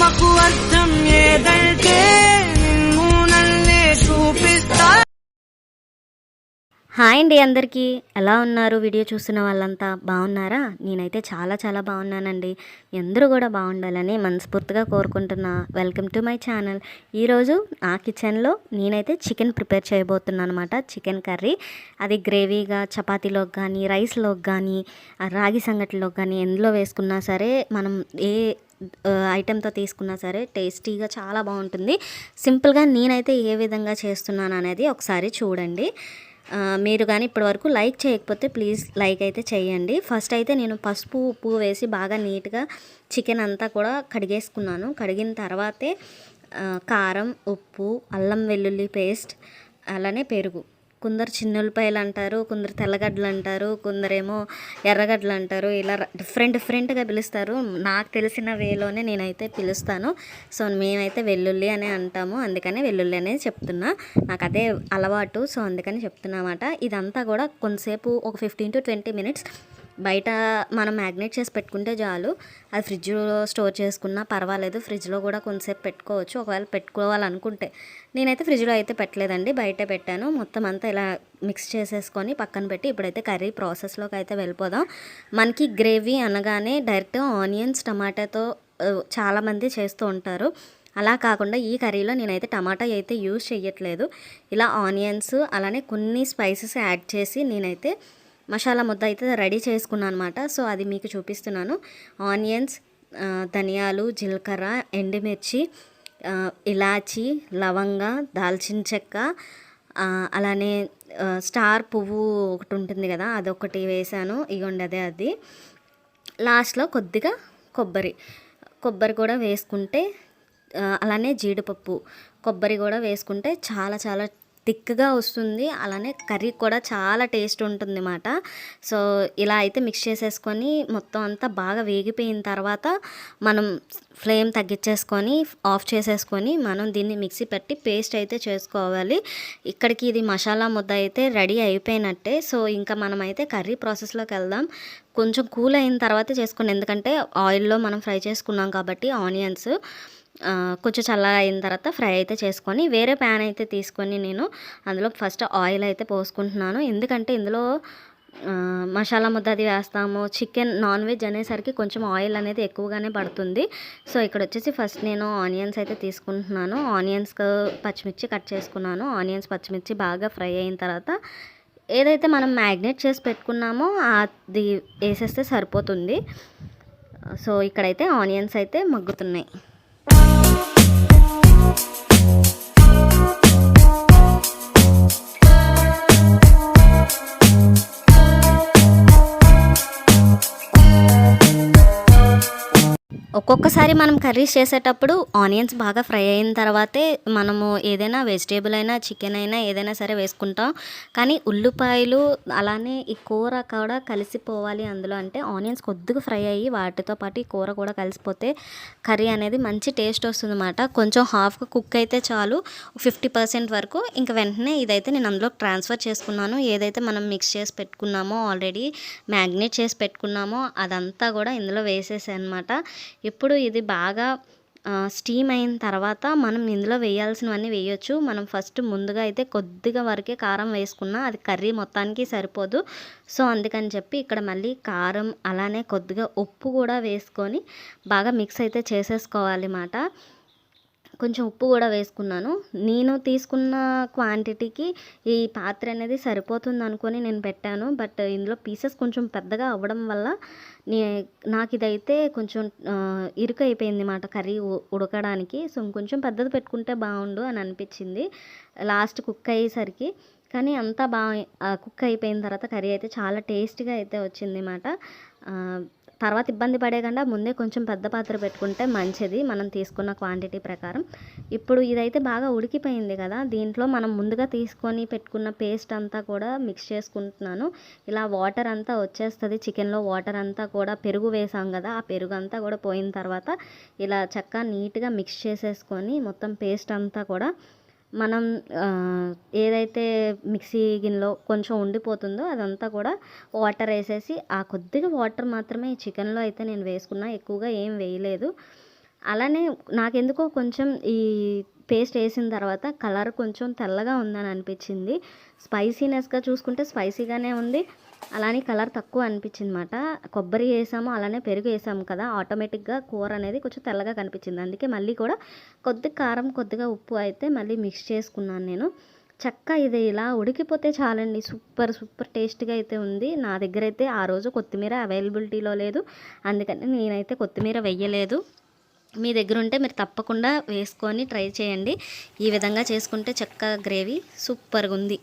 ప్రేమకు అర్థం ఏదంటే నిన్ను నన్నే చూపిస్తా. హాయ్ అండి అందరికీ. ఎలా ఉన్నారు? వీడియో చూస్తున్న వాళ్ళంతా బాగున్నారా? నేనైతే చాలా చాలా బాగున్నానండి. అందరూ కూడా బాగుండాలని మనస్ఫూర్తిగా కోరుకుంటున్నా. వెల్కమ్ టు మై ఛానల్ ఈరోజు ఆ కిచెన్లో నేనైతే చికెన్ ప్రిపేర్ చేయబోతున్నాను అనమాట చికెన్ కర్రీ అది గ్రేవీగా చపాతీలోకి కానీ రైస్లోకి కానీ రాగి సంగటిలోకి కానీ ఎందులో వేసుకున్నా సరే మనం ఏ ఐటెంతో తీసుకున్నా సరే టేస్టీగా చాలా బాగుంటుంది. సింపుల్గా నేనైతే ఏ విధంగా చేస్తున్నాను అనేది ఒకసారి చూడండి. మీరు కానీ ఇప్పటివరకు లైక్ చేయకపోతే ప్లీజ్ లైక్ అయితే చేయండి. ఫస్ట్ అయితే నేను పసుపు ఉప్పు వేసి బాగా నీట్గా చికెన్ అంతా కూడా కడిగేసుకున్నాను. కడిగిన తర్వాతే కారం ఉప్పు అల్లం వెల్లుల్లి పేస్ట్ అలానే పెరుగు. కొందరు చిన్నులపాయలు అంటారు కొందరు తెల్లగడ్డలు అంటారు కొందరేమో ఎర్రగడ్డలు అంటారు ఇలా డిఫరెంట్ డిఫరెంట్గా పిలుస్తారు. నాకు తెలిసిన వేలోనే నేనైతే పిలుస్తాను. సో మేమైతే వెల్లుల్లి అనే అంటాము. అందుకనే వెల్లుల్లి అనేది చెప్తున్నా. నాకు అదే అలవాటు. సో అందుకని చెప్తున్నమాట ఇదంతా కూడా కొంతసేపు ఒక ఫిఫ్టీన్ టు ట్వంటీ మినిట్స్ బయట మనం మ్యాగ్నేట్ చేసి పెట్టుకుంటే చాలు. అది ఫ్రిడ్జ్లో స్టోర్ చేసుకున్నా పర్వాలేదు. ఫ్రిడ్జ్లో కూడా కొంతసేపు పెట్టుకోవచ్చు. ఒకవేళ పెట్టుకోవాలనుకుంటే. నేనైతే ఫ్రిడ్జ్లో అయితే పెట్టలేదండి. బయటే పెట్టాను. మొత్తం అంతా ఇలా మిక్స్ చేసేసుకొని పక్కన పెట్టి ఇప్పుడైతే కర్రీ ప్రాసెస్లోకి అయితే వెళ్ళిపోదాం. మనకి గ్రేవీ అనగానే డైరెక్ట్ ఆనియన్స్ టమాటాతో చాలామంది చేస్తూ ఉంటారు. అలా కాకుండా ఈ కర్రీలో నేనైతే టమాటా అయితే యూజ్ చేయట్లేదు ఇలా ఆనియన్స్ అలానే కొన్ని స్పైసెస్ యాడ్ చేసి నేనైతే మసాలా ముద్ద అయితే రెడీ చేసుకున్నాను అనమాట సో అది మీకు చూపిస్తున్నాను. ఆనియన్స్ ధనియాలు జీలకర్ర ఎండుమిర్చి ఇలాచి లవంగ దాల్చిన చెక్క అలానే స్టార్ పువ్వు ఒకటి ఉంటుంది కదా అదొకటి వేసాను ఇగోండి అదే అది. లాస్ట్లో కొద్దిగా కొబ్బరి. కొబ్బరి కూడా వేసుకుంటే అలానే జీడిపప్పు కొబ్బరి కూడా వేసుకుంటే చాలా చాలా థిక్గా వస్తుంది. అలానే కర్రీ కూడా చాలా టేస్ట్ ఉంటుంది అన్నమాట సో ఇలా అయితే మిక్స్ చేసేసుకొని మొత్తం అంతా బాగా వేగిపోయిన తర్వాత మనం ఫ్లేమ్ తగ్గించేసుకొని ఆఫ్ చేసేసుకొని మనం దీన్ని మిక్సీ పెట్టి పేస్ట్ అయితే చేసుకోవాలి. ఇక్కడికి ఇది మసాలా ముద్ద అయితే రెడీ అయిపోయినట్టే. సో ఇంకా మనం అయితే కర్రీ ప్రాసెస్లోకి వెళ్దాం. కొంచెం కూల్ అయిన తర్వాత చేసుకోండి ఎందుకంటే ఆయిల్లో మనం ఫ్రై చేసుకున్నాం కాబట్టి ఆనియన్స్. కొంచెం చల్లగా అయిన తర్వాత ఫ్రై అయితే చేసుకొని వేరే ప్యాన్ అయితే తీసుకొని నేను అందులో ఫస్ట్ ఆయిల్ అయితే పోసుకుంటున్నాను. ఎందుకంటే ఇందులో మసాలా ముద్ద అది వేస్తాము చికెన్ నాన్ వెజ్ అనేసరికి కొంచెం ఆయిల్ అనేది ఎక్కువగానే పడుతుంది. సో ఇక్కడ వచ్చేసి ఫస్ట్ నేను ఆనియన్స్ అయితే తీసుకుంటున్నాను. ఆనియన్స్ పచ్చిమిర్చి కట్ చేసుకున్నాను. ఆనియన్స్ పచ్చిమిర్చి బాగా ఫ్రై అయిన తర్వాత ఏదైతే మనం మ్యాగ్నేట్ చేసి పెట్టుకున్నామో అది వేసేస్తే సరిపోతుంది. సో ఇక్కడైతే ఆనియన్స్ అయితే మగ్గుతున్నాయి. Música ఒక్కొక్కసారి మనం కర్రీస్ చేసేటప్పుడు ఆనియన్స్ బాగా ఫ్రై అయిన తర్వాతే మనము ఏదైనా వెజిటేబుల్ అయినా చికెన్ అయినా ఏదైనా సరే వేసుకుంటాం. కానీ ఉల్లిపాయలు అలానే ఈ కూర కూడా కలిసిపోవాలి అందులో అంటే ఆనియన్స్ కొద్దిగా ఫ్రై అయ్యి వాటితో పాటు ఈ కూర కూడా కలిసిపోతే కర్రీ అనేది మంచి టేస్ట్ వస్తుంది అనమాట కొంచెం హాఫ్గా కుక్ అయితే చాలు. ఫిఫ్టీ పర్సెంట్ వరకు ఇంకా వెంటనే ఇదైతే నేను అందులో ట్రాన్స్ఫర్ చేసుకున్నాను. ఏదైతే మనం మిక్స్ చేసి పెట్టుకున్నామో ఆల్రెడీ మ్యాగ్నేట్ చేసి పెట్టుకున్నామో అదంతా కూడా ఇందులో వేసేసాను అనమాట ఇప్పుడు ఇది బాగా స్టీమ్ అయిన తర్వాత మనం ఇందులో వేయాల్సినవన్నీ వేయొచ్చు. మనం ఫస్ట్ ముందుగా అయితే కొద్దిగా వరకే కారం వేసుకున్నా అది కర్రీ మొత్తానికి సరిపోదు. సో అందుకని చెప్పి ఇక్కడ మళ్ళీ కారం అలానే కొద్దిగా ఉప్పు కూడా వేసుకొని బాగా మిక్స్ అయితే చేసేసుకోవాలి అన్నమాట కొంచెం ఉప్పు కూడా వేసుకున్నాను. నేను తీసుకున్న క్వాంటిటీకి ఈ పాత్ర అనేది సరిపోతుంది అనుకొని నేను పెట్టాను. బట్ ఇందులో పీసెస్ కొంచెం పెద్దగా అవ్వడం వల్ల నే నాకు ఇదైతే కొంచెం ఇరుక అయిపోయింది మాట కర్రీ ఉడకడానికి. సో కొంచెం పెద్దది పెట్టుకుంటే బాగుండు అని అనిపించింది. లాస్ట్ కుక్ అయ్యేసరికి. కానీ అంతా బాగా కుక్ అయిపోయిన తర్వాత కర్రీ అయితే చాలా టేస్ట్గా అయితే వచ్చింది మాట. తర్వాత ఇబ్బంది పడేకుండా ముందే కొంచెం పెద్ద పాత్ర పెట్టుకుంటే మంచిది. మనం తీసుకున్న క్వాంటిటీ ప్రకారం. ఇప్పుడు ఇదైతే బాగా ఉడికిపోయింది కదా. దీంట్లో మనం ముందుగా తీసుకొని పెట్టుకున్న పేస్ట్ అంతా కూడా మిక్స్ చేసుకుంటున్నాను. ఇలా వాటర్ అంతా వచ్చేస్తుంది. చికెన్లో వాటర్ అంతా కూడా పెరుగు వేసాం కదా. ఆ పెరుగు అంతా కూడా పోయిన తర్వాత ఇలా చక్కగా నీట్గా మిక్స్ చేసేసుకొని మొత్తం పేస్ట్ అంతా కూడా మనం ఏదైతే మిక్సీ గిన్నెలో కొంచెం ఉండిపోతుందో అదంతా కూడా వాటర్ వేసేసి ఆ కొద్దిగా వాటర్ మాత్రమే ఈ చికెన్లో అయితే నేను వేసుకున్నా ఎక్కువగా ఏం వేయలేదు. అలానే నాకెందుకో కొంచెం ఈ పేస్ట్ వేసిన తర్వాత కలర్ కొంచెం తెల్లగా ఉందని అనిపించింది. స్పైసీనెస్గా చూసుకుంటే స్పైసీగానే ఉంది. అలానే కలర్ తక్కువ అనిపించింది అనమాట కొబ్బరి వేసాము అలానే పెరుగు వేసాము కదా ఆటోమేటిక్గా కూర అనేది కొంచెం తెల్లగా కనిపించింది. అందుకే మళ్ళీ కూడా కొద్ది కారం కొద్దిగా ఉప్పు అయితే మళ్ళీ మిక్స్ చేసుకున్నాను నేను. చక్క ఇది ఇలా ఉడికిపోతే చాలండి. సూపర్ సూపర్ టేస్ట్గా అయితే ఉంది. నా దగ్గర అయితే ఆ రోజు కొత్తిమీర అవైలబిలిటీలో లేదు. అందుకని నేనైతే కొత్తిమీర వెయ్యలేదు మీ దగ్గర ఉంటే మీరు తప్పకుండా వేసుకొని ట్రై చేయండి. ఈ విధంగా చేసుకుంటే చక్కగా గ్రేవీ సూపర్గా ఉంది.